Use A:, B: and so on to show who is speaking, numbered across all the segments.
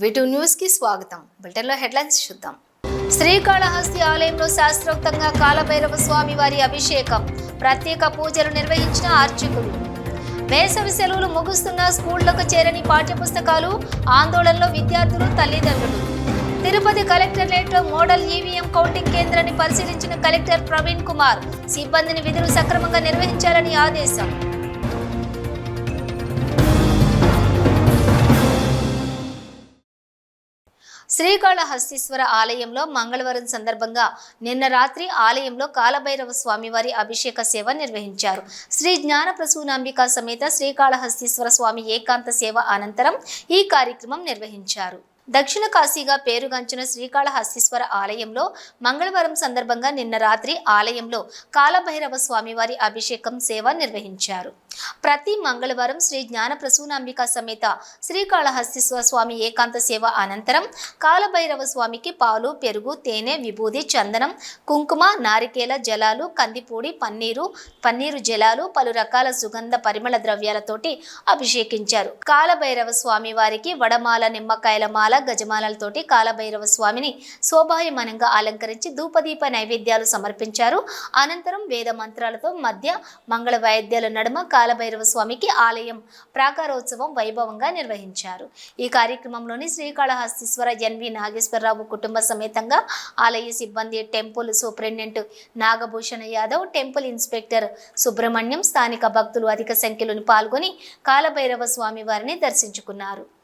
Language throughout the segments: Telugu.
A: విటు న్యూస్కి స్వాగతం. బులెటిన్లో హెడ్లైన్స్ చూద్దాం. శ్రీకాళహస్తి ఆలయంలో శాస్త్రోక్తంగా కాలభైరవ స్వామి వారి అభిషేకం. ప్రత్యేక పూజలు నిర్వహించిన అర్చకులు. వేసవి సెలవులు ముగుస్తున్న స్కూళ్ళకు చేరని పాఠ్యపుస్తకాలు ఆందోళనలో విద్యార్థులు తల్లిదండ్రులు. తిరుపతి కలెక్టరేట్లో మోడల్ ఈవీఎం కౌంటింగ్ కేంద్రాన్ని పరిశీలించిన కలెక్టర్ ప్రవీణ్ కుమార్ సిబ్బందిని విధులు సక్రమంగా నిర్వహించాలని ఆదేశం. శ్రీకాళహస్తీశ్వర ఆలయంలో మంగళవారం సందర్భంగా నిన్న రాత్రి ఆలయంలో కాలభైరవ స్వామివారి అభిషేక సేవ నిర్వహించారు. శ్రీ జ్ఞాన ప్రసూనాంబిక సమేత శ్రీకాళహస్తీశ్వర స్వామి ఏకాంత సేవ అనంతరం ఈ కార్యక్రమం నిర్వహించారు. దక్షిణ కాశీగా పేరుగాంచిన శ్రీకాళహస్తీశ్వర ఆలయంలో మంగళవారం సందర్భంగా నిన్న రాత్రి ఆలయంలో కాలభైరవ స్వామివారి అభిషేకం సేవ నిర్వహించారు. ప్రతి మంగళవారం శ్రీ జ్ఞాన ప్రసూనాంబిక సమేత శ్రీకాళహస్తీశ్వర స్వామి ఏకాంత సేవ అనంతరం కాలభైరవ స్వామికి పాలు పెరుగు తేనె విభూది చందనం కుంకుమ నారికేల జలాలు కందిపూడి పన్నీరు పన్నీరు జలాలు పలు రకాల సుగంధ పరిమళ ద్రవ్యాలతోటి అభిషేకించారు. కాలభైరవ స్వామి వారికి వడమాల నిమ్మకాయల మాల గజమాలతోటి కాలభైరవ స్వామిని శోభాయమానంగా అలంకరించి ధూపదీప నైవేద్యాలు సమర్పించారు. అనంతరం వేద మంత్రాలతో మధ్య మంగళ వాయిద్యాల నడుమ కాలభైరవ స్వామికి ఆలయం ప్రాకారోత్సవం వైభవంగా నిర్వహించారు. ఈ కార్యక్రమంలోని శ్రీకాళహస్తీశ్వర ఎన్వి నాగేశ్వరరావు కుటుంబ సమేతంగా ఆలయ సిబ్బంది temple superintendent Nagabhushana Yadav temple inspector Subrahmanyam స్థానిక భక్తులు అధిక సంఖ్యలో పాల్గొని కాలభైరవ స్వామి వారిని దర్శించుకున్నారు.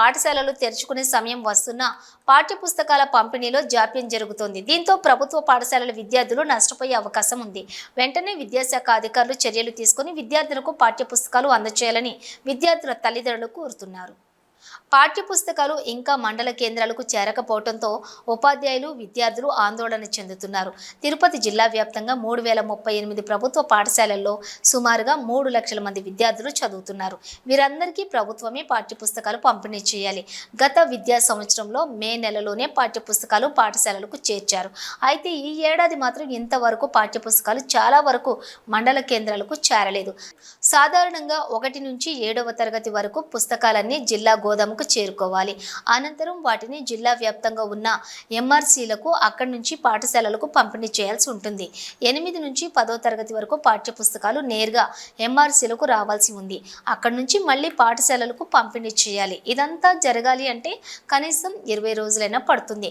A: పాఠశాలలు తెరుచుకునే సమయం వస్తున్నా పాఠ్యపుస్తకాల పంపిణీలో జాప్యం జరుగుతోంది. దీంతో ప్రభుత్వ పాఠశాలల విద్యార్థులు నష్టపోయే అవకాశం ఉంది. వెంటనే విద్యాశాఖ అధికారులు చర్యలు తీసుకుని విద్యార్థులకు పాఠ్యపుస్తకాలు అందజేయాలని విద్యార్థుల తల్లిదండ్రులు కోరుతున్నారు. పాఠ్యపుస్తకాలు ఇంకా మండల కేంద్రాలకు చేరకపోవడంతో ఉపాధ్యాయులు విద్యార్థులు ఆందోళన చెందుతున్నారు. తిరుపతి జిల్లా వ్యాప్తంగా మూడు వేల ముప్పై ఎనిమిది ప్రభుత్వ పాఠశాలల్లో సుమారుగా మూడు లక్షల మంది విద్యార్థులు చదువుతున్నారు. వీరందరికీ ప్రభుత్వమే పాఠ్యపుస్తకాలు పంపిణీ చేయాలి. గత విద్యా సంవత్సరంలో మే నెలలోనే పాఠ్యపుస్తకాలు పాఠశాలలకు చేర్చారు. అయితే ఈ ఏడాది మాత్రం ఇంతవరకు పాఠ్యపుస్తకాలు చాలా వరకు మండల కేంద్రాలకు చేరలేదు. సాధారణంగా ఒకటి నుంచి ఏడవ తరగతి వరకు పుస్తకాలన్నీ జిల్లా గోదాముకు చేరుకోవాలి. అనంతరం వాటిని జిల్లా వ్యాప్తంగా ఉన్న ఎంఆర్సీలకు అక్కడి నుంచి పాఠశాలలకు పంపిణీ చేయాల్సి ఉంటుంది. ఎనిమిది నుంచి పదో తరగతి వరకు పాఠ్య పుస్తకాలు నేరుగా ఎంఆర్సీలకు రావాల్సి ఉంది. అక్కడి నుంచి మళ్ళీ పాఠశాలలకు పంపిణీ చేయాలి. ఇదంతా జరగాలి అంటే కనీసం ఇరవై రోజులైనా పడుతుంది.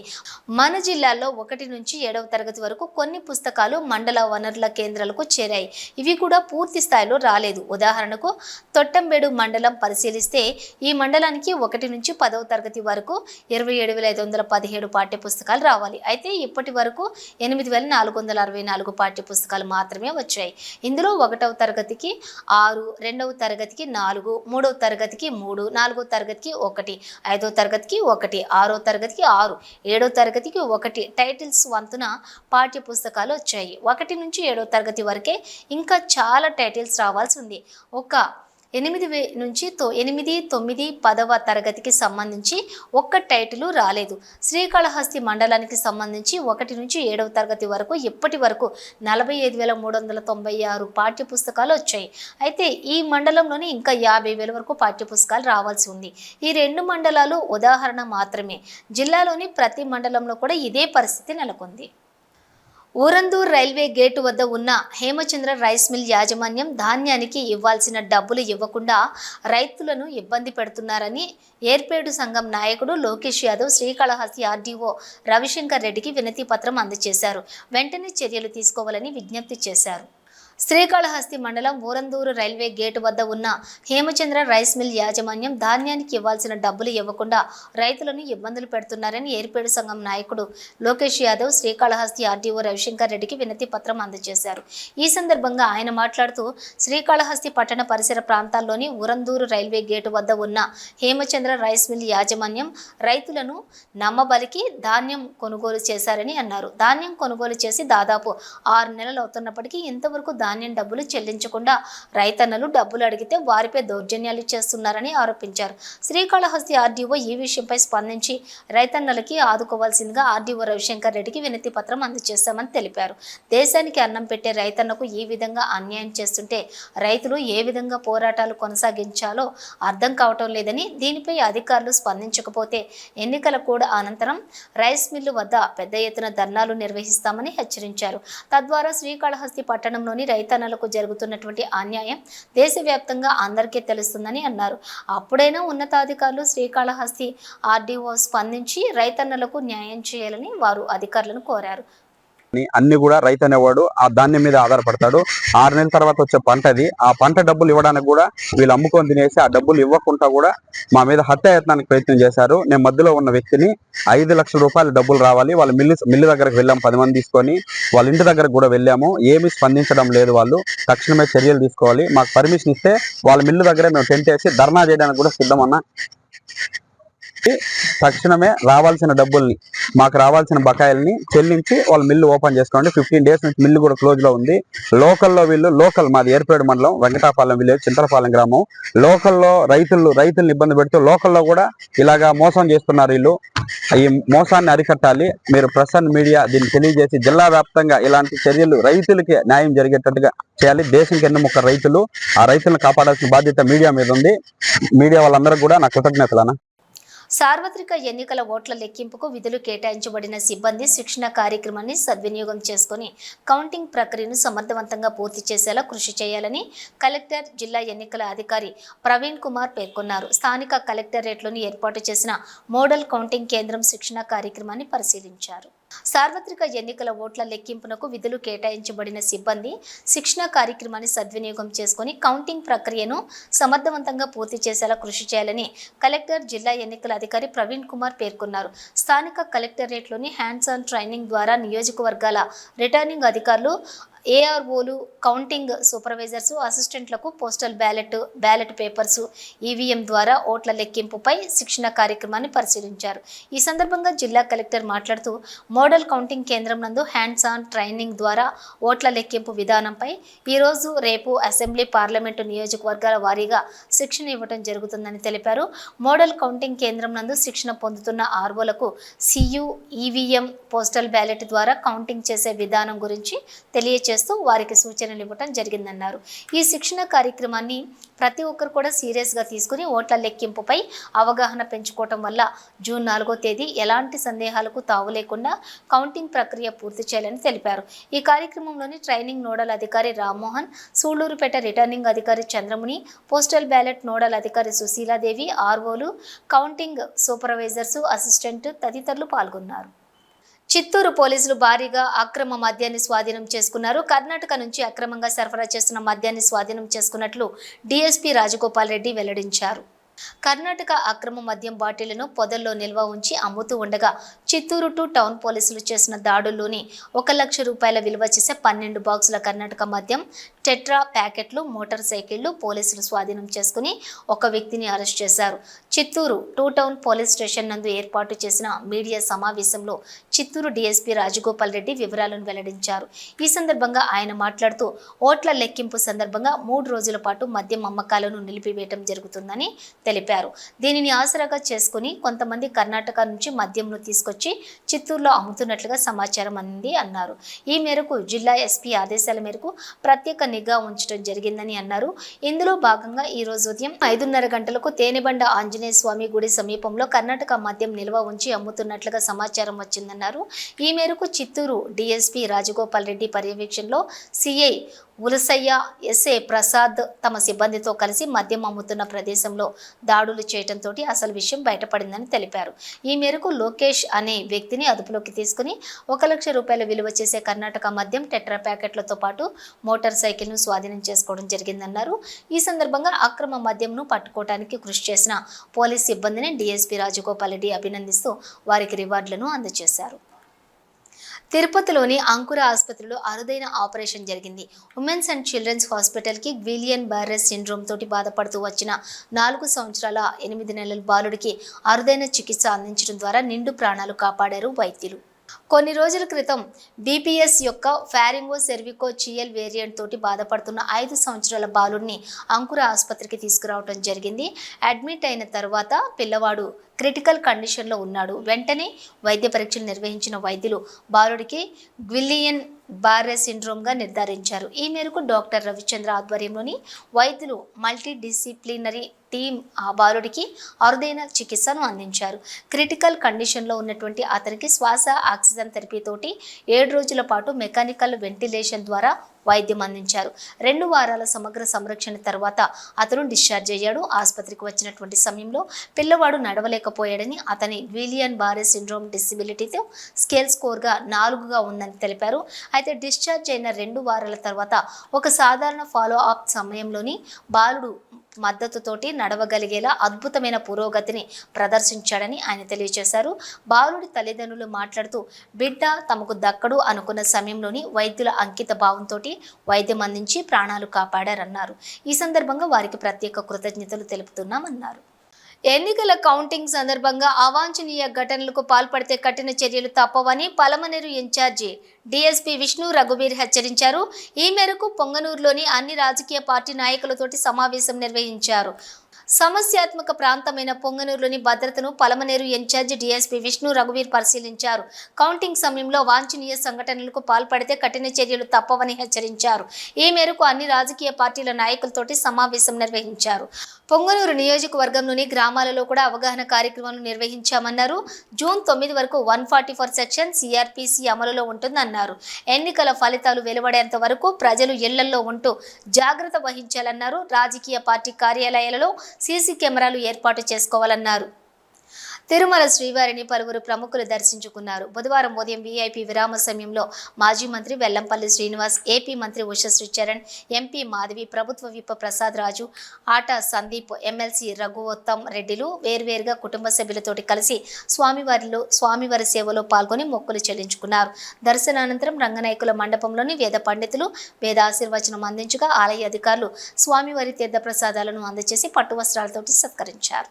A: మన జిల్లాలో ఒకటి నుంచి ఏడవ తరగతి వరకు కొన్ని పుస్తకాలు మండల వనరుల కేంద్రాలకు చేరాయి. ఇవి కూడా పూర్తి స్థాయిలో రాలేదు. ఉదాహరణకు తొట్టంబేడు మండలం పరిశీలిస్తే ఈ మండలానికి ఒకటి నుంచి పదవ తరగతి వరకు ఇరవై ఏడు వేల ఐదు వందల పదిహేడు పాఠ్య పుస్తకాలు రావాలి. అయితే ఇప్పటి వరకు ఎనిమిది వేల నాలుగు వందల అరవై నాలుగు పాఠ్య పుస్తకాలు మాత్రమే వచ్చాయి. ఇందులో ఒకటవ తరగతికి ఆరు రెండవ తరగతికి నాలుగు మూడవ తరగతికి మూడు నాలుగో తరగతికి ఒకటి ఐదో తరగతికి ఒకటి ఆరో తరగతికి ఆరు ఏడో తరగతికి ఒకటి టైటిల్స్ వంతున పాఠ్య పుస్తకాలు వచ్చాయి. ఒకటి నుంచి ఏడో తరగతి వరకే ఇంకా చాలా టైటిల్స్ రావాల్సి ఉంది. ఒక ఎనిమిది వే నుంచి తొ ఎనిమిది తొమ్మిది పదవ తరగతికి సంబంధించి ఒక్క టైటిల్ రాలేదు. శ్రీకాళహస్తి మండలానికి సంబంధించి ఒకటి నుంచి ఏడవ తరగతి వరకు ఇప్పటి వరకు నలభై ఐదు వేల మూడు వందల తొంభై ఆరు పాఠ్య పుస్తకాలు వచ్చాయి. అయితే ఈ మండలంలోనే ఇంకా యాభై వేల వరకు పాఠ్య పుస్తకాలు రావాల్సి ఉంది. ఈ రెండు మండలాలు ఉదాహరణ మాత్రమే. జిల్లాలోని ప్రతి మండలంలో కూడా ఇదే పరిస్థితి నెలకొంది. ఊరందూర్ రైల్వే గేటు వద్ద ఉన్న హేమచంద్ర రైస్ మిల్ యాజమాన్యం ధాన్యానికి ఇవ్వాల్సిన డబ్బులు ఇవ్వకుండా రైతులను ఇబ్బంది పెడుతున్నారని ఏర్పేడు సంఘం నాయకుడు లోకేష్ యాదవ్ శ్రీకాళహస్తి ఆర్డీఓ రవిశంకర్ రెడ్డికి వినతి పత్రం అందజేశారు. వెంటనే చర్యలు తీసుకోవాలని విజ్ఞప్తి చేశారు. శ్రీకాళహస్తి మండలం ఊరందూరు రైల్వే గేటు వద్ద ఉన్న హేమచంద్ర రైస్ మిల్ యాజమాన్యం ధాన్యానికి ఇవ్వాల్సిన డబ్బులు ఇవ్వకుండా రైతులను ఇబ్బందులు పెడుతున్నారని ఏర్పేడు సంఘం నాయకుడు లోకేష్ యాదవ్ శ్రీకాళహస్తి ఆర్డీఓ రవిశంకర్ రెడ్డికి వినతి పత్రం అందజేశారు. ఈ సందర్భంగా ఆయన మాట్లాడుతూ శ్రీకాళహస్తి పట్టణ పరిసర ప్రాంతాల్లోని ఊరందూరు రైల్వే గేటు వద్ద ఉన్న హేమచంద్ర రైస్ మిల్ యాజమాన్యం రైతులను నమ్మబలికి ధాన్యం కొనుగోలు చేశారని అన్నారు. ధాన్యం కొనుగోలు చేసి దాదాపు ఆరు నెలలు అవుతున్నప్పటికీ ఇంతవరకు ధాన్యం డబ్బులు చెల్లించకుండా రైతన్నలు డబ్బులు అడిగితే వారిపై దౌర్జన్యాలు చేస్తున్నారని ఆరోపించారు. శ్రీకాళహస్తి ఆర్డీఓ ఈ విషయంపై స్పందించి రైతన్నలకి ఆదుకోవాల్సిందిగా ఆర్డీఓ రవిశంకర్ రెడ్డికి వినతి పత్రం అందజేశామని తెలిపారు. దేశానికి అన్నం పెట్టే రైతన్నకు ఈ విధంగా అన్యాయం చేస్తుంటే రైతులు ఏ విధంగా పోరాటాలు కొనసాగించాలో అర్థం కావటం లేదని దీనిపై అధికారులు స్పందించకపోతే ఎన్నికల కూడా అనంతరం రైస్ మిల్లు వద్ద పెద్ద ఎత్తున ధర్నాలు నిర్వహిస్తామని హెచ్చరించారు. తద్వారా శ్రీకాళహస్తి పట్టణంలోని రైతన్నలకు జరుగుతున్నటువంటి అన్యాయం దేశవ్యాప్తంగా అందరికీ తెలుస్తుందని అన్నారు. అప్పుడైనా ఉన్నతాధికారులు శ్రీకాళహస్తి ఆర్డీఓ స్పందించి రైతన్నలకు న్యాయం చేయాలని వారు అధికారులను కోరారు.
B: అన్ని కూడా రైతు అనేవాడు ఆ ధాన్యం మీద ఆధారపడతాడు. ఆరు నెలల తర్వాత వచ్చే పంట అది ఆ పంట డబ్బులు ఇవ్వడానికి కూడా వీళ్ళు అమ్ముకొని తినేసి ఆ డబ్బులు ఇవ్వకుండా కూడా మా మీద హత్యాయత్నానికి ప్రయత్నం చేశారు. నేను మధ్యలో ఉన్న వ్యక్తిని ఐదు లక్షల రూపాయలు డబ్బులు రావాలి. వాళ్ళ మిల్లు మిల్లు దగ్గరకు వెళ్ళాము పది మంది తీసుకొని. వాళ్ళ ఇంటి దగ్గరకు కూడా వెళ్ళాము. ఏమీ స్పందించడం లేదు వాళ్ళు. తక్షణమే చర్యలు తీసుకోవాలి. మాకు పర్మిషన్ ఇస్తే వాళ్ళ మిల్లు దగ్గరే మేము టెంట్ వేసి ధర్నా చేయడానికి కూడా సిద్ధమన్నా తక్షణమే రావాల్సిన డబ్బుల్ని మాకు రావాల్సిన బకాయిల్ని చెల్లించి వాళ్ళు మిల్లు ఓపెన్ చేసుకోండి. ఫిఫ్టీన్ డేస్ నుంచి మిల్లు కూడా క్లోజ్లో ఉంది. లోకల్లో వీళ్ళు లోకల్ మాది ఏర్పేడు మండలం వెంకటాపాలెం విలేజ్ చింతలపాలెం గ్రామం. లోకల్లో రైతులు రైతులను ఇబ్బంది పెడుతూ లోకల్లో కూడా ఇలాగా మోసం చేస్తున్నారు వీళ్ళు. ఈ మోసాన్ని అరికట్టాలి. మీరు ప్రెస్ మీడియా దీన్ని తెలియజేసి జిల్లా వ్యాప్తంగా ఇలాంటి చర్యలు రైతులకి న్యాయం జరిగేటట్టుగా చేయాలి. దేశం కింద ముక్క రైతులు ఆ రైతులను కాపాడాల్సిన బాధ్యత మీడియా మీద ఉంది. మీడియా వాళ్ళందరూ కూడా నా కృతజ్ఞతలనా
A: సార్వత్రిక ఎన్నికల ఓట్ల లెక్కింపుకు విధులు కేటాయించబడిన సిబ్బంది శిక్షణ కార్యక్రమాన్ని సద్వినియోగం చేసుకుని కౌంటింగ్ ప్రక్రియను సమర్థవంతంగా పూర్తి చేసేలా కృషి చేయాలని కలెక్టర్ జిల్లా ఎన్నికల అధికారి ప్రవీణ్ కుమార్ పేర్కొన్నారు. స్థానిక కలెక్టరేట్లోని ఏర్పాటు చేసిన మోడల్ కౌంటింగ్ కేంద్రం శిక్షణ కార్యక్రమాన్ని పరిశీలించారు. సార్వత్రిక ఎన్నికల ఓట్ల లెక్కింపునకు విధులు కేటాయించబడిన సిబ్బంది శిక్షణ కార్యక్రమాన్ని సద్వినియోగం చేసుకుని కౌంటింగ్ ప్రక్రియను సమర్థవంతంగా పూర్తి చేసేలా కృషి చేయాలని కలెక్టర్ జిల్లా ఎన్నికల అధికారి ప్రవీణ్ కుమార్ పేర్కొన్నారు. స్థానిక కలెక్టరేట్లోని హ్యాండ్స్ ఆన్ ట్రైనింగ్ ద్వారా నియోజకవర్గాల రిటర్నింగ్ అధికారులు ఏఆర్ఓలు counting supervisors అసిస్టెంట్లకు postal ballot ballot papers EVM ద్వారా ఓట్ల లెక్కింపుపై శిక్షణ కార్యక్రమాన్ని పరిశీలించారు. ఈ సందర్భంగా జిల్లా కలెక్టర్ మాట్లాడుతూ మోడల్ కౌంటింగ్ కేంద్రం నందు హ్యాండ్స్ ఆన్ ట్రైనింగ్ ద్వారా ఓట్ల లెక్కింపు విధానంపై ఈరోజు రేపు అసెంబ్లీ పార్లమెంటు నియోజకవర్గాల వారీగా శిక్షణ ఇవ్వడం జరుగుతుందని తెలిపారు. మోడల్ కౌంటింగ్ కేంద్రం నందు శిక్షణ పొందుతున్న ఆర్ఓలకు సియు ఈవీఎం పోస్టల్ బ్యాలెట్ ద్వారా కౌంటింగ్ చేసే విధానం గురించి చేస్తూ వారికి సూచనలు ఇవ్వటం జరిగిందన్నారు. ఈ శిక్షణ కార్యక్రమాన్ని ప్రతి ఒక్కరు కూడా సీరియస్గా తీసుకుని ఓట్ల లెక్కింపుపై అవగాహన పెంచుకోవటం వల్ల జూన్ నాలుగో తేదీ ఎలాంటి సందేహాలకు తావు లేకుండా కౌంటింగ్ ప్రక్రియ పూర్తి చేయాలని తెలిపారు. ఈ కార్యక్రమంలోని ట్రైనింగ్ నోడల్ అధికారి రామ్మోహన్ సూళ్ళూరుపేట రిటర్నింగ్ అధికారి చంద్రముని పోస్టల్ బ్యాలెట్ నోడల్ అధికారి సుశీలాదేవి ఆర్ఓలు కౌంటింగ్ సూపర్వైజర్స్ అసిస్టెంట్ తదితరులు పాల్గొన్నారు. చిత్తూరు పోలీసులు భారీగా అక్రమ మద్యాన్ని స్వాధీనం చేసుకున్నారు. కర్ణాటక నుంచి అక్రమంగా సరఫరా చేస్తున్న మద్యాన్ని స్వాధీనం చేసుకున్నట్లు డీఎస్పీ రాజగోపాల్ రెడ్డి వెల్లడించారు. కర్ణాటక అక్రమ మద్యం బాటిళ్ళను పొదల్లో నిల్వ ఉంచి అమ్ముతూ ఉండగా చిత్తూరు టు టౌన్ పోలీసులు చేసిన దాడుల్లోని ఒక లక్ష రూపాయల విలువ చేసే పన్నెండు బాక్సుల కర్ణాటక మద్యం టెట్రా ప్యాకెట్లు మోటార్ సైకిళ్ళు పోలీసులు స్వాధీనం చేసుకుని ఒక వ్యక్తిని అరెస్ట్ చేశారు. Chittoor two town police station నందు ఏర్పాటు చేసిన మీడియా సమావేశంలో చిత్తూరు డీఎస్పీ రాజగోపాల్ రెడ్డి వివరాలను వెల్లడించారు. ఈ సందర్భంగా ఆయన మాట్లాడుతూ ఓట్ల లెక్కింపు సందర్భంగా మూడు రోజుల పాటు మద్యం అమ్మకాలను నిలిపివేయడం జరుగుతుందని తెలిపారు తెలిపారు. దీనిని ఆసరాగా చేసుకుని కొంతమంది కర్ణాటక నుంచి మద్యంను తీసుకొచ్చి చిత్తూరులో అమ్ముతున్నట్లుగా సమాచారం అంది అన్నారు. ఈ మేరకు జిల్లా ఎస్పీ ఆదేశాల మేరకు ప్రత్యేక నిఘా ఉంచడం జరిగిందని అన్నారు. ఇందులో భాగంగా ఈ రోజు ఉదయం ఐదున్నర గంటలకు తేనెబండ ఆంజనేయ స్వామి గుడి సమీపంలో కర్ణాటక మద్యం నిల్వ ఉంచి అమ్ముతున్నట్లుగా సమాచారం వచ్చిందన్నారు. ఈ మేరకు చిత్తూరు డిఎస్పీ రాజగోపాల్ రెడ్డి పర్యవేక్షణలో సిఐ ఉలసయ్య ఎస్ఏ ప్రసాద్ తమ సిబ్బందితో కలిసి మద్యం అమ్ముతున్న ప్రదేశంలో దాడులు చేయడంతో అసలు విషయం బయటపడిందని తెలిపారు. ఈ మేరకు లోకేష్ అనే వ్యక్తిని అదుపులోకి తీసుకుని ఒక లక్ష రూపాయల విలువ చేసే కర్ణాటక మద్యం టెట్రా ప్యాకెట్లతో పాటు మోటార్ సైకిల్ను స్వాధీనం చేసుకోవడం జరిగిందన్నారు. ఈ సందర్భంగా అక్రమ మద్యంను పట్టుకోవడానికి కృషి చేసిన పోలీస్ సిబ్బందిని డీఎస్పీ రాజగోపాల్ రెడ్డి అభినందిస్తూ వారికి రివార్డులను అందజేశారు. తిరుపతిలోని అంకుర ఆసుపత్రిలో అరుదైన ఆపరేషన్ జరిగింది. ఉమెన్స్ అండ్ చిల్డ్రన్స్ హాస్పిటల్కి గ్విలియన్ బారెస్ సిండ్రోమ్ తోటి బాధపడుతూ వచ్చిన నాలుగు సంవత్సరాల ఎనిమిది నెలల బాలుడికి అరుదైన చికిత్స అందించడం ద్వారా నిండు ప్రాణాలు కాపాడారు వైద్యులు. కొన్ని రోజుల క్రితం బీపీఎస్ యొక్క ఫ్యారింగో సెర్వికో చియల్ వేరియంట్ తోటి బాధపడుతున్న ఐదు సంవత్సరాల బాలుడిని అంకుర ఆసుపత్రికి తీసుకురావడం జరిగింది. అడ్మిట్ అయిన తర్వాత పిల్లవాడు క్రిటికల్ కండిషన్లో ఉన్నాడు. వెంటనే వైద్య పరీక్షలు నిర్వహించిన వైద్యులు బాలుడికి గ్విలియన్ బార్రే సిండ్రోమ్గా నిర్ధారించారు. ఈ మేరకు డాక్టర్ రవిచంద్ర ఆధ్వర్యంలోని వైద్యులు మల్టీ డిసిప్లినరీ టీం ఆ బాలుడికి అరుదైన చికిత్సను అందించారు. క్రిటికల్ కండిషన్లో ఉన్నటువంటి అతనికి శ్వాస ఆక్సిజన్ థెరపీతోటి ఏడు రోజుల పాటు మెకానికల్ వెంటిలేషన్ ద్వారా వైద్యం అందించారు. రెండు వారాల సమగ్ర సంరక్షణ తర్వాత అతను డిశ్చార్జ్ అయ్యాడు. ఆసుపత్రికి వచ్చినటువంటి సమయంలో పిల్లవాడు నడవలేకపోయాడని అతని విలియన్ బారె సిండ్రోమ్ డిసిబిలిటీతో స్కేల్ స్కోర్గా నాలుగుగా ఉందని తెలిపారు. అయితే డిశ్చార్జ్ అయిన రెండు వారాల తర్వాత ఒక సాధారణ ఫాలో అప్ సమయంలోని బాలుడు మద్దతుతోటి నడవగలిగేలా అద్భుతమైన పురోగతిని ప్రదర్శించాడని ఆయన తెలియజేశారు. బాలుడి తల్లిదండ్రులు మాట్లాడుతూ బిడ్డ తమకు దక్కడు అనుకున్న సమయంలోని వైద్యుల అంకిత భావంతో వైద్యం అందించి ప్రాణాలు కాపాడారన్నారు. ఈ సందర్భంగా వారికి ప్రత్యేక కృతజ్ఞతలు తెలుపుతున్నామన్నారు. ఎన్నికల కౌంటింగ్ సందర్భంగా అవాంఛనీయ ఘటనలకు పాల్పడితే కఠిన చర్యలు తప్పవని పలమనేరు ఇన్ఛార్జి డీఎస్పీ విష్ణు రఘువీర్ హెచ్చరించారు. ఈ మేరకు పొంగనూరులోని అన్ని రాజకీయ పార్టీ నాయకులతోటి సమావేశం నిర్వహించారు. సమస్యాత్మక ప్రాంతమైన పొంగనూరులోని భద్రతను పలమనేరు ఇన్ఛార్జి డీఎస్పీ విష్ణు రఘువీర్ పరిశీలించారు. కౌంటింగ్ సమయంలో వాంఛనీయ సంఘటనలకు పాల్పడితే కఠిన చర్యలు తప్పవని హెచ్చరించారు. ఈ మేరకు అన్ని రాజకీయ పార్టీల నాయకులతోటి సమావేశం నిర్వహించారు. పొంగనూరు నియోజకవర్గంలోని గ్రామాలలో కూడా అవగాహన కార్యక్రమాలు నిర్వహించామన్నారు. జూన్ తొమ్మిది వరకు one forty four section CrPC అమలులో ఉంటుందన్నారు. ఎన్నికల ఫలితాలు వెలువడేంత వరకు ప్రజలు ఇళ్ళలో ఉంటూ జాగ్రత్త వహించాలన్నారు. రాజకీయ పార్టీ కార్యాలయాలలో సీసీ కెమెరాలు ఏర్పాటు చేసుకోవాలన్నారు తిరుమల శ్రీవారిని పలువురు ప్రముఖులు దర్శించుకున్నారు. బుధవారం ఉదయం వీఐపీ విరామ సమయంలో మాజీ మంత్రి వెల్లంపల్లి శ్రీనివాస్ ఏపీ మంత్రి ఉషశ్రీ చరణ్ ఎంపీ మాధవి ప్రభుత్వ విప్ప ప్రసాద్ రాజు ఆటా సందీప్ ఎమ్మెల్సీ రఘువోత్తమ్ రెడ్డిలు వేర్వేరుగా కుటుంబ సభ్యులతోటి కలిసి స్వామివారిలో స్వామివారి సేవలో పాల్గొని మొక్కులు చెల్లించుకున్నారు. దర్శనానంతరం రంగనాయకుల మండపంలోని వేద పండితులు వేద ఆశీర్వచనం అందించగా ఆలయ అధికారులు స్వామివారి తీర్థ ప్రసాదాలను అందజేసి పట్టు వస్త్రాలతోటి సత్కరించారు.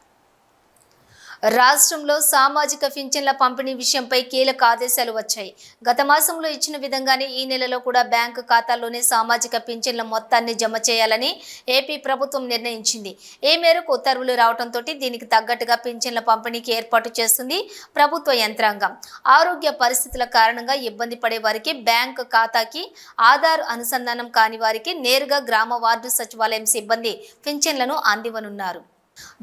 A: రాష్ట్రంలో సామాజిక పింఛన్ల పంపిణీ విషయంపై కీలక ఆదేశాలు వచ్చాయి. గత మాసంలో ఇచ్చిన విధంగానే ఈ నెలలో కూడా బ్యాంకు ఖాతాల్లోనే సామాజిక పింఛన్ల మొత్తాన్ని జమ చేయాలని ఏపీ ప్రభుత్వం నిర్ణయించింది. ఈ మేరకు ఉత్తర్వులు రావడంతో దీనికి తగ్గట్టుగా పింఛన్ల పంపిణీకి ఏర్పాటు చేస్తుంది ప్రభుత్వ యంత్రాంగం. ఆరోగ్య పరిస్థితుల కారణంగా ఇబ్బంది పడే వారికి బ్యాంకు ఖాతాకి ఆధార్ అనుసంధానం కాని వారికి నేరుగా గ్రామ వార్డు సచివాలయం సిబ్బంది పింఛన్లను అందివనున్నారు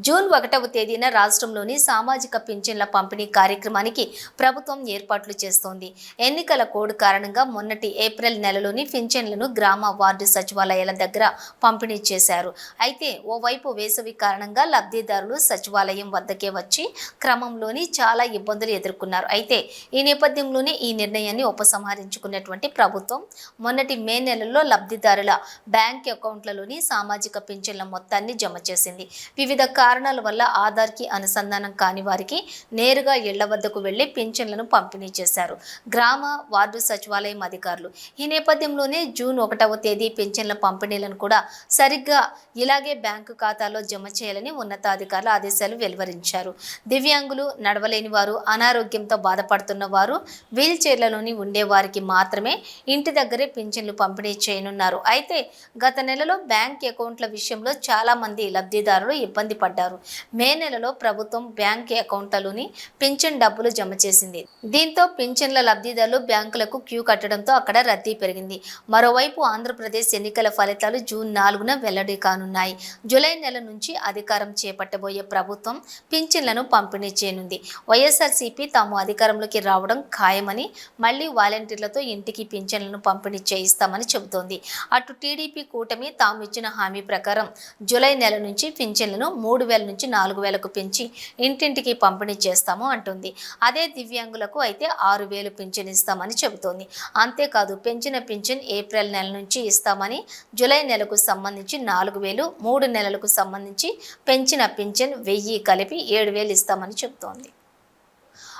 A: జూన్ ఒకటవ తేదీన రాష్ట్రంలోని సామాజిక పింఛన్ల పంపిణీ కార్యక్రమానికి ప్రభుత్వం ఏర్పాట్లు చేస్తోంది. ఎన్నికల కోడ్ కారణంగా మొన్నటి ఏప్రిల్ నెలలోని పింఛన్లను గ్రామ వార్డు సచివాలయాల దగ్గర పంపిణీ చేశారు. అయితే ఓవైపు వేసవి కారణంగా లబ్ధిదారులు సచివాలయం వద్దకే వచ్చి క్రమంలోని చాలా ఇబ్బందులు ఎదుర్కొన్నారు. అయితే ఈ నేపథ్యంలోనే ఈ నిర్ణయాన్ని ఉపసంహరించుకున్నటువంటి ప్రభుత్వం మొన్నటి మే నెలలో లబ్ధిదారుల బ్యాంక్ అకౌంట్లలోని సామాజిక పింఛన్ల మొత్తాన్ని జమ చేసింది. వివిధ కారణాల వల్ల ఆధార్కి అనుసంధానం కాని వారికి నేరుగా ఇళ్ళ వద్దకు వెళ్ళి పింఛన్లను పంపిణీ చేశారు. గ్రామ వార్డు సచివాలయం అధికారులు. ఈ నేపథ్యంలోనే జూన్ ఒకటవ తేదీ పింఛన్ల పంపిణీలను కూడా సరిగ్గా ఇలాగే బ్యాంకు ఖాతాలో జమ చేయాలని ఉన్నతాధికారుల ఆదేశాలు వెలువరించారు. దివ్యాంగులు నడవలేని వారు అనారోగ్యంతో బాధపడుతున్న వారు వీల్ చైర్లలోని ఉండేవారికి మాత్రమే ఇంటి దగ్గరే పింఛన్లు పంపిణీ చేయనున్నారు. అయితే గత నెలలో బ్యాంక్ అకౌంట్ల విషయంలో చాలా మంది లబ్ధిదారులు ఇబ్బంది పడ్డారు. మే నెలలో ప్రభుత్వం బ్యాంక్ అకౌంట్లలోని పింఛన్ డబ్బులు జమ చేసింది. దీంతో పింఛన్ల లబ్ధిదారులు బ్యాంకులకు క్యూ కట్టడంతో అక్కడ రద్దీ పెరిగింది. మరోవైపు ఆంధ్రప్రదేశ్ ఎన్నికల ఫలితాలు జూన్ నాలుగున వెల్లడి కానున్నాయి జూలై నెల నుంచి అధికారం చేపట్టబోయే ప్రభుత్వం పింఛన్లను పంపిణీ చేయనుంది. వైఎస్ఆర్సీపీ తాము అధికారంలోకి రావడం ఖాయమని మళ్ళీ వాలంటీర్లతో ఇంటికి పింఛన్లను పంపిణీ చేయిస్తామని చెబుతోంది. అటు టీడీపీ కూటమి తాము ఇచ్చిన హామీ ప్రకారం జూలై నెల నుంచి పింఛన్లను మూడు వేల నుంచి నాలుగు వేలకు పెంచి ఇంటింటికి పంపిణీ చేస్తాము అంటుంది. అదే దివ్యాంగులకు అయితే ఆరు వేలు పింఛన్ ఇస్తామని చెబుతోంది. అంతేకాదు పెంచిన పింఛన్ ఏప్రిల్ నెల నుంచి ఇస్తామని జూలై నెలకు సంబంధించి నాలుగు వేలు మూడు నెలలకు సంబంధించి పెంచిన పింఛన్ వెయ్యి కలిపి ఏడు వేలు ఇస్తామని చెబుతోంది.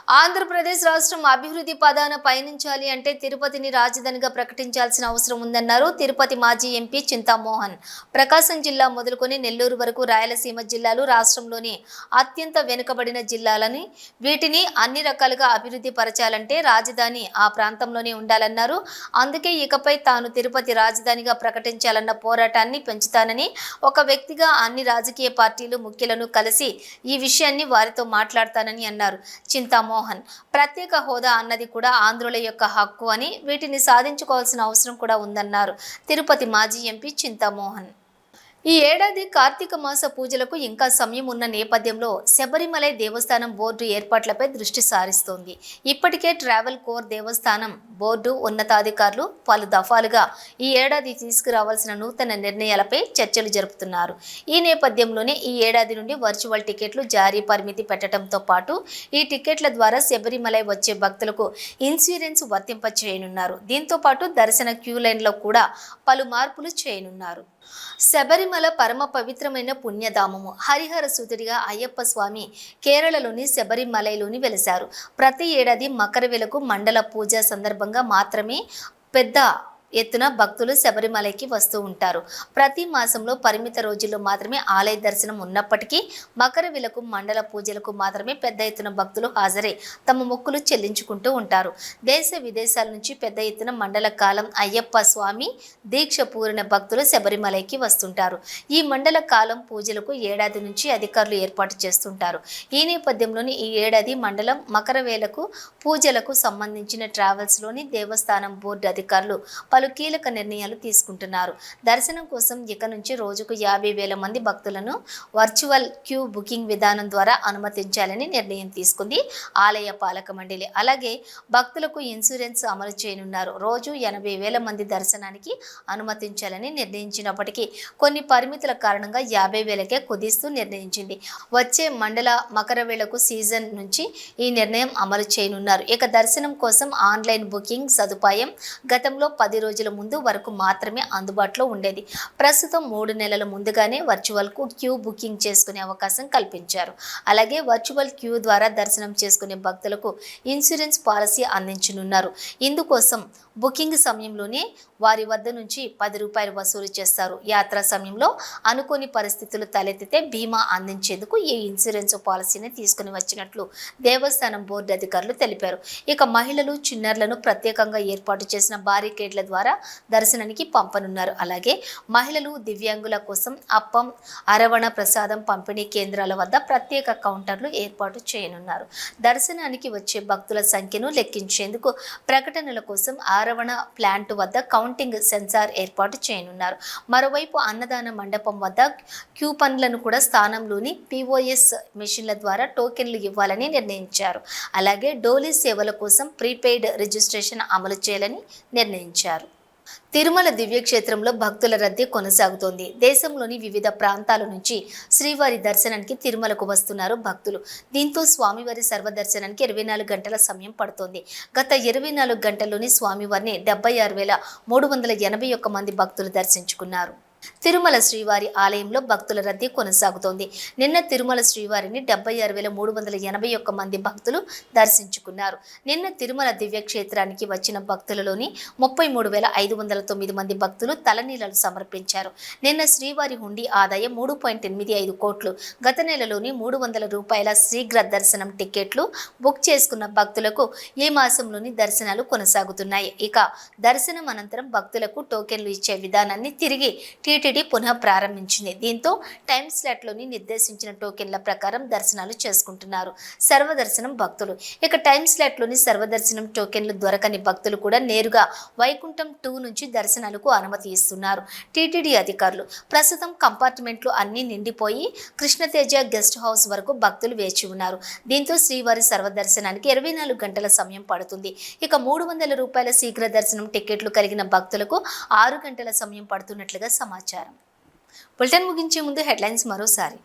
A: ఆంధ్రప్రదేశ్ రాష్ట్రం అభివృద్ధి పదాన పయనించాలి అంటే తిరుపతిని రాజధానిగా ప్రకటించాల్సిన అవసరం ఉందన్నారు తిరుపతి మాజీ ఎంపీ చింతామోహన్. ప్రకాశం జిల్లా మొదలుకొని నెల్లూరు వరకు రాయలసీమ జిల్లాలు రాష్ట్రంలోని అత్యంత వెనుకబడిన జిల్లాలని వీటిని అన్ని రకాలుగా అభివృద్ధి పరచాలంటే రాజధాని ఆ ప్రాంతంలోనే ఉండాలన్నారు. అందుకే ఇకపై తాను తిరుపతి రాజధానిగా ప్రకటించాలన్న పోరాటాన్ని పెంచుతానని ఒక వ్యక్తిగా అన్ని రాజకీయ పార్టీలు ముఖ్యులను కలిసి ఈ విషయాన్ని వారితో మాట్లాడతానని అన్నారు. చింతామోహన్ ప్రత్యేక హోదా అన్నది కూడా ఆంధ్రుల యొక్క హక్కు అని వీటిని సాధించుకోవాల్సిన అవసరం కూడా ఉందన్నారు. తిరుపతి మాజీ ఎంపీ చింతామోహన్. ఈ ఏడాది కార్తీక మాస పూజలకు ఇంకా సమయం ఉన్న నేపథ్యంలో శబరిమలై దేవస్థానం బోర్డు ఏర్పాట్లపై దృష్టి సారిస్తోంది. ఇప్పటికే ట్రావెల్ కోర్ దేవస్థానం బోర్డు ఉన్నతాధికారులు పలు దఫాలుగా ఈ ఏడాది తీసుకురావాల్సిన నూతన నిర్ణయాలపై చర్చలు జరుపుతున్నారు. ఈ నేపథ్యంలోనే ఈ ఏడాది నుండి వర్చువల్ టికెట్లు జారీ పరిమితి పెట్టడంతో పాటు ఈ టికెట్ల ద్వారా శబరిమలై వచ్చే భక్తులకు ఇన్సూరెన్స్ వర్తింప చేయనున్నారు. దీంతో పాటు దర్శన క్యూ లైన్లో కూడా పలు మార్పులు చేయనున్నారు. శబరిమల పరమ పవిత్రమైన పుణ్యధామము. హరిహర సుతుడిగా అయ్యప్ప స్వామి కేరళలోని శబరిమలైలోని వెలిశారు. ప్రతి ఏడాది మకరవెలకు మండల పూజ సందర్భంగా మాత్రమే పెద్ద ఎత్తున భక్తులు శబరిమలైకి వస్తూ ఉంటారు. ప్రతి మాసంలో పరిమిత రోజుల్లో మాత్రమే ఆలయ దర్శనం ఉన్నప్పటికీ మకర విలకు మండల పూజలకు మాత్రమే పెద్ద ఎత్తున భక్తులు హాజరై తమ మొక్కులు చెల్లించుకుంటూ ఉంటారు. దేశ విదేశాల నుంచి పెద్ద ఎత్తున మండల కాలం అయ్యప్ప స్వామి దీక్ష పూరిన భక్తులు శబరిమలైకి వస్తుంటారు. ఈ మండల కాలం పూజలకు ఏడాది నుంచి అధికారులు ఏర్పాటు చేస్తుంటారు. ఈ నేపథ్యంలోని ఈ ఏడాది మండలం మకర వేలకు పూజలకు సంబంధించిన ట్రావెల్స్లోని దేవస్థానం బోర్డు అధికారులు పలు పలు కీలక నిర్ణయాలు తీసుకుంటున్నారు. దర్శనం కోసం ఇక నుంచి రోజుకు యాభై వేల మంది భక్తులను వర్చువల్ క్యూ బుకింగ్ విధానం ద్వారా అనుమతించాలని నిర్ణయం తీసుకుంది ఆలయ పాలక మండలి. అలాగే భక్తులకు ఇన్సూరెన్స్ అమలు చేయనున్నారు. రోజు ఎనభై వేల మంది దర్శనానికి అనుమతించాలని నిర్ణయించినప్పటికీ కొన్ని పరిమితుల కారణంగా యాభై వేలకే కుదిస్తూ నిర్ణయించింది. వచ్చే మండల మకర వేళకు సీజన్ నుంచి ఈ నిర్ణయం అమలు చేయనున్నారు. ఇక దర్శనం కోసం ఆన్లైన్ బుకింగ్ సదుపాయం గతంలో పది రోజుల ముందు వరకు మాత్రమే అందుబాటులో ఉండేది. ప్రస్తుతం మూడు నెలల ముందుగానే వర్చువల్కు క్యూ బుకింగ్ చేసుకునే అవకాశం కల్పించారు. అలాగే వర్చువల్ క్యూ ద్వారా దర్శనం చేసుకునే భక్తులకు ఇన్సూరెన్స్ పాలసీ అందించనున్నారు. ఇందుకోసం బుకింగ్ సమయంలోనే వారి వద్ద నుంచి పది రూపాయలు వసూలు చేస్తారు. యాత్ర సమయంలో అనుకోని పరిస్థితులు తలెత్తితే బీమా అందించేందుకు ఈ ఇన్సూరెన్స్ పాలసీని తీసుకుని వచ్చినట్లు దేవస్థానం బోర్డు అధికారులు తెలిపారు. ఇక మహిళలు చిన్నారులను ప్రత్యేకంగా ఏర్పాటు చేసిన బారికేడ్ల ద్వారా ద్వారా దర్శనానికి పంపనున్నారు. అలాగే మహిళలు దివ్యాంగుల కోసం అప్పం అరవణ ప్రసాదం పంపిణీ కేంద్రాల వద్ద ప్రత్యేక కౌంటర్లు ఏర్పాటు చేయనున్నారు. దర్శనానికి వచ్చే భక్తుల సంఖ్యను లెక్కించేందుకు ప్రకటనల కోసం ఆరవణ ప్లాంట్ వద్ద కౌంటింగ్ సెన్సార్ ఏర్పాటు చేయనున్నారు. మరోవైపు అన్నదాన మండపం వద్ద క్యూపన్లను కూడా స్థానంలోని పిఓఎస్ మిషన్ల ద్వారా టోకెన్లు ఇవ్వాలని నిర్ణయించారు. అలాగే డోలీ సేవల కోసం ప్రీపెయిడ్ రిజిస్ట్రేషన్ అమలు చేయాలని నిర్ణయించారు. తిరుమల దివ్యక్షేత్రంలో భక్తుల రద్దీ కొనసాగుతోంది. దేశంలోని వివిధ ప్రాంతాల నుంచి శ్రీవారి దర్శనానికి తిరుమలకు వస్తున్నారు భక్తులు. దీంతో స్వామివారి సర్వదర్శనానికి ఇరవై నాలుగు గంటల సమయం పడుతోంది. గత ఇరవై నాలుగు గంటల్లోని స్వామివారిని డెబ్బై ఆరు వేల మూడు వందల ఎనభై ఒక్క మంది భక్తులు దర్శించుకున్నారు. తిరుమల శ్రీవారి ఆలయంలో భక్తుల రద్దీ కొనసాగుతోంది. నిన్న తిరుమల శ్రీవారిని డెబ్బై ఆరు వేల మూడు వందల ఎనభై ఒక్క మంది భక్తులు దర్శించుకున్నారు. నిన్న తిరుమల దివ్యక్షేత్రానికి వచ్చిన భక్తులలోని ముప్పై మూడు వేల ఐదు వందల తొమ్మిది మంది భక్తులు తలనీలలు సమర్పించారు. నిన్న శ్రీవారి హుండీ ఆదాయం మూడు పాయింట్ ఎనిమిది ఐదు కోట్లు. గత నెలలోని మూడు వందల రూపాయల శీఘ్ర దర్శనం టికెట్లు బుక్ చేసుకున్న భక్తులకు ఈ మాసంలోని దర్శనాలు కొనసాగుతున్నాయి. ఇక దర్శనం అనంతరం భక్తులకు టోకెన్లు ఇచ్చే విధానాన్ని తిరిగి టీటీడీ పునః ప్రారంభించింది. దీంతో టైం స్లాట్లోని నిర్దేశించిన టోకెన్ల ప్రకారం దర్శనాలు చేసుకుంటున్నారు. సర్వదర్శనం భక్తులు. ఇక టైం స్లాట్లోని సర్వదర్శనం టోకెన్లు దొరకని భక్తులు కూడా నేరుగా వైకుంఠం టూ నుంచి దర్శనాలకు అనుమతి ఇస్తున్నారు. టీటీడీ అధికారులు. ప్రస్తుతం కంపార్ట్మెంట్లు అన్నీ నిండిపోయి కృష్ణతేజ గెస్ట్ హౌస్ వరకు భక్తులు వేచి ఉన్నారు. దీంతో శ్రీవారి సర్వదర్శనానికి ఇరవై నాలుగు గంటల సమయం పడుతుంది. ఇక మూడు వందల రూపాయల శీఘ్ర దర్శనం టికెట్లు కలిగిన భక్తులకు ఆరు గంటల సమయం పడుతున్నట్లుగా సమాచారం. బులెటిన్ ముగించే ముందు హెడ్లైన్స్ మరోసారి.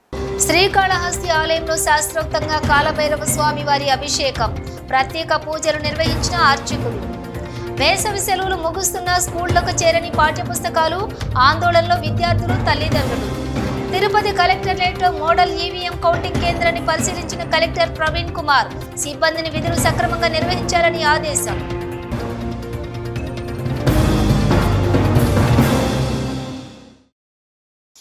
A: శ్రీకాళహస్తి ఆలయంలో శాస్త్రోక్తంగా కాలభైరవ స్వామి వారి అభిషేకం ప్రత్యేక పూజలు నిర్వహించిన అర్చకులు. వేసవి సెలవులు ముగుస్తున్న స్కూళ్ళకు చేరని పాఠ్యపుస్తకాలు ఆందోళనలో విద్యార్థులు తల్లిదండ్రులు. Tirupati collectorate model EVM counting కేంద్రాన్ని పరిశీలించిన కలెక్టర్ ప్రవీణ్ కుమార్ సిబ్బందిని విధులు సక్రమంగా నిర్వహించాలని ఆదేశం.